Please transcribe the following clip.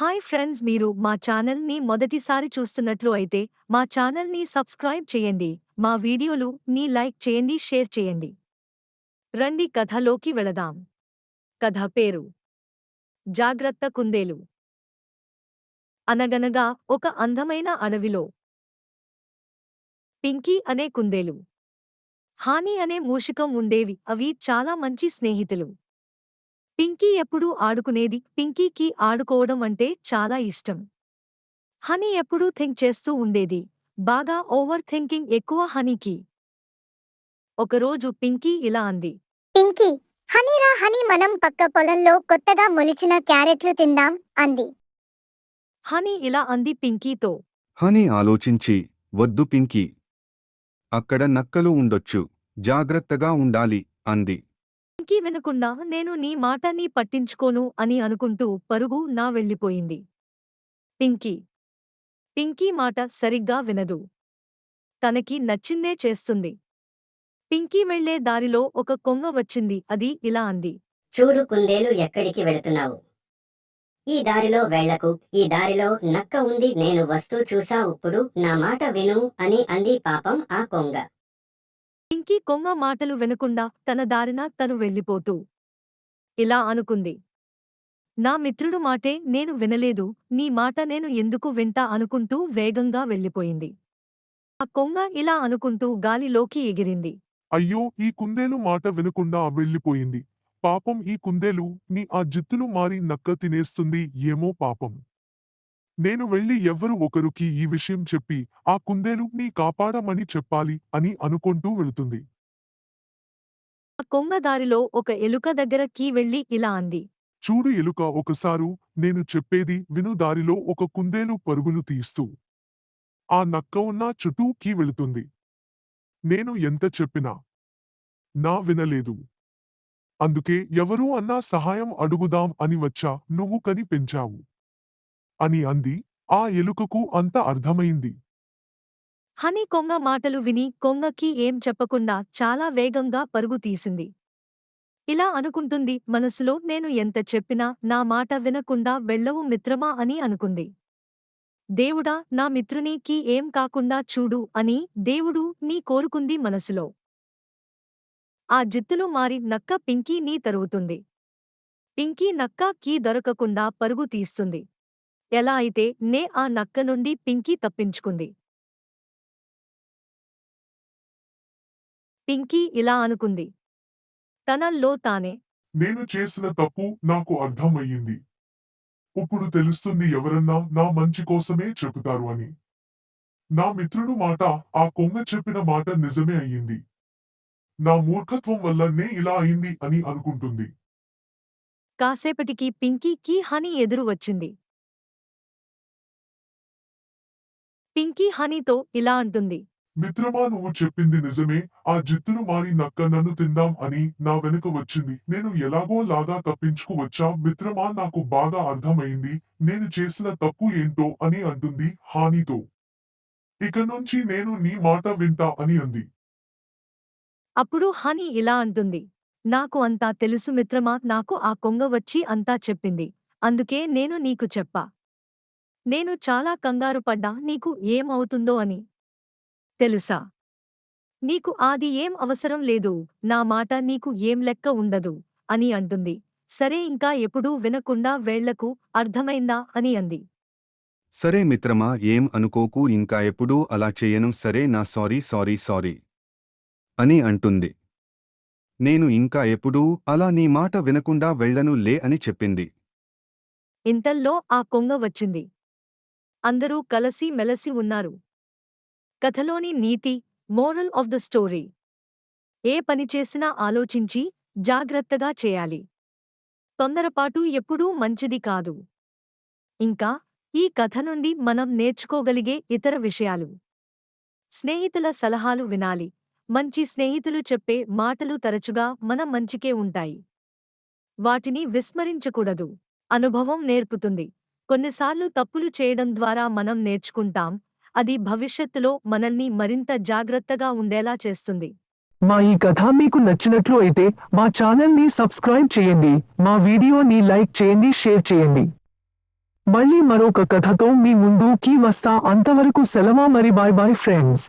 Hi friends మీరు మా ఛానల్ని మొదటిసారి చూస్తున్నట్లు అయితే మా ఛానల్ని సబ్స్క్రైబ్ చేయండి. మా వీడియోలు నీ లైక్ చేయండి షేర్ చేయండి. రండి కథలోకి వెళదాం. కథ పేరు జాగ్రత్త కుందేలు. అనగనగా ఒక అందమైన అడవిలో పింకీ అనే కుందేలు. హాని అనే మూషికం ఉండేవి అవి చాలా మంచి స్నేహితులు. పింకీ ఎప్పుడూ ఆడుకునేది? పింకీకి ఆడుకోవడం అంటే చాలా ఇష్టం. హనీ ఎప్పుడూ థింక్ చేస్తూ ఉండేది. బాగా ఓవర్ థింకింగ్ ఎక్కువ హనీకి. ఒకరోజు పింకీ ఇలా అంది. పింకీ హనీరా హనీ మనం పక్క పొలంలో కొత్తగా మొలిచిన క్యారెట్లు తిందాం అంది. హనీ ఇలా అంది పింకీతో. హని ఆలోచించి వద్దు పింకీ. అక్కడ నక్కలు ఉండొచ్చు. జాగ్రత్తగా ఉండాలి అంది. పింకీ వినకుండా నేను నీ మాట నీ పట్టించుకోను అని అనుకుంటూ పరుగు నా వెళ్ళిపోయింది. పింకీ. పింకీ మాట సరిగ్గా వినదు. తనకి నచ్చిందే చేస్తుంది. పింకీ వెళ్ళే దారిలో ఒక కొంగ వచ్చింది. అది ఇలా అంది. చూడు కుందేలు ఎక్కడికి వెళుతున్నావు? ఈ దారిలో వెళ్ళకు ఈ దారిలో నక్క ఉంది. నేను వస్తూ చూసా. ఇప్పుడు నా మాట విను అని అంది పాపం ఆ కొంగ. ఇంకీ కొంగ మాటలు వినకుండా తన దారిన తను వెళ్ళిపోతూ. ఇలా అనుకుంది. నా మిత్రుడు మాటే నేను వినలేదు నీ మాట నేను ఎందుకు వింటా అనుకుంటూ వేగంగా వెళ్ళిపోయింది. ఆ కొంగ ఇలా అనుకుంటూ గాలిలోకి ఎగిరింది. అయ్యో ఈ కుందేలు మాట వినకుండా వెళ్ళిపోయింది. పాపం ఈ కుందేలు నీ ఆ జిత్తులు మారి నక్క తినేస్తుంది ఏమో పాపం. నేను వెళ్ళి ఎవ్వరు ఒకరికి ఈ విషయం చెప్పి ఆ కుందేలు నీ కాపాడమని చెప్పాలి అని అనుకుంటూ వెళుతుంది. ఆ కొంగ దారిలో ఒక ఎలుక దగ్గర కీ వెళ్ళి ఇలా అంది. చూడు ఎలుక ఒకసారు నేను చెప్పేది విను దారిలో ఒక కుందేలు పరుగులు తీస్తూ ఆ నక్క ఉన్న చుట్టూకి వెళుతుంది. నేను ఎంత చెప్పినా నా వినలేదు. అందుకే ఎవరూ అన్నా సహాయం అడుగుదాం అని వచ్చా నువ్వు కని పెంచావు అని అంది. ఆ ఎలుకకు అంత అర్థమైంది. హనీ కొంగ మాటలు విని కొంగకి ఏం చెప్పకుండా చాలా వేగంగా పరుగు తీసింది. ఇలా అనుకుంటుంది మనసులో నేను ఎంత చెప్పినా నా మాట వినకుండా వెళ్ళవు మిత్రమా? అని అనుకుంది. దేవుడా నా మిత్రునికి ఏం కాకుండా చూడు అని దేవుడు నీ కోరుకుంది మనసులో. ఆ జిత్తులు మారి నక్క పింకీ నీ తరుగుతుంది. పింకీ నక్క కీ దొరకకుండా పరుగు తీస్తుంది. ఎలా అయితే నే ఆ నక్క నుండి పింకీ తప్పించుకుంది. పింకీ ఇలా అనుకుంది. తనల్లో తానే నేను చేసిన తప్పు నాకు అర్థమయ్యింది. ఇప్పుడు తెలుస్తుంది ఎవరన్నా నా మంచి కోసమే చెబుతారు అని. నా మిత్రుడు మాట ఆ కొంగ చెప్పిన మాట నిజమే అయ్యింది. నా మూర్ఖత్వం వల్ల నే ఇలా అయింది అని అనుకుంటుంది. కాసేపటికి పింకీకి హనీ ఎదురు వచ్చింది. పింకీ హనీతో ఇలా అంటుంది. మిత్రమా నువ్వు చెప్పింది నిజమే. ఆ జిత్తులు మారి నక్క నన్ను తిందాం అని నా వెనుక వచ్చింది. నేను ఎలాగో లాగా తప్పించుకు వచ్చా. మిత్రమా నాకు బాగా అర్థమైంది. నేను చేసిన తప్పు ఏంటో అని అంటుంది హానితో. ఇక నుంచి నేను నీ మాట వింటా అని అంది. అప్పుడు హనీ ఇలా అంటుంది. నాకు అంతా తెలుసు మిత్రమా నాకు ఆ కొంగ వచ్చి అంతా చెప్పింది. అందుకే నేను నీకు చెప్పా. నేను చాలా కంగారు పడ్డా నీకు ఏం అవుతుందో అని. తెలుసా? నీకు ఆది ఏం అవసరం లేదు నా మాట నీకు ఏం లెక్క ఉండదు అని అంటుంది. సరే ఇంకా ఎప్పుడూ వినకుండా వేళ్ళకు అర్థమైందా అని అంది. సరే మిత్రమా ఏం అనుకోకు ఇంకా ఎప్పుడూ అలా చెయ్యను సరే నా సారీ సారీ సారీ అని అంటుంది. నేను ఇంకా ఎప్పుడూ అలా నీ మాట వినకుండా వెళ్ళను లే అని చెప్పింది. ఇంతల్లో ఆ కొంగ వచ్చింది. అందరూ కలసి మెలసి ఉన్నారు. కథలోని నీతి మోరల్ ఆఫ్ ద స్టోరీ. ఏ పని చేసినా ఆలోచించి జాగ్రత్తగా చేయాలి. తొందరపాటు ఎప్పుడూ మంచిది కాదు. ఇంకా ఈ కథ నుండి మనం నేర్చుకోగలిగే ఇతర విషయాలు. స్నేహితుల సలహాలు వినాలి. మంచి స్నేహితులు చెప్పే మాటలు తరచుగా మన మంచికే ఉంటాయి. వాటిని విస్మరించకూడదు. అనుభవం నేర్పుతుంది. కొన్నిసార్లు తప్పులు చేయడం ద్వారా మనం నేర్చుకుంటాం. అది భవిష్యత్తులో మనల్ని మరింత జాగ్రత్తగా ఉండేలా చేస్తుంది. మా ఈ కథ మీకు నచ్చినట్లు అయితే మా ఛానల్ని సబ్స్క్రైబ్ చేయండి. మా వీడియోని లైక్ చేయండి షేర్ చేయండి. మళ్ళీ మరొక కథతో మీ ముందుకి వస్తా. అంతవరకు సెలవా మరి బాయ్ బాయ్ ఫ్రెండ్స్.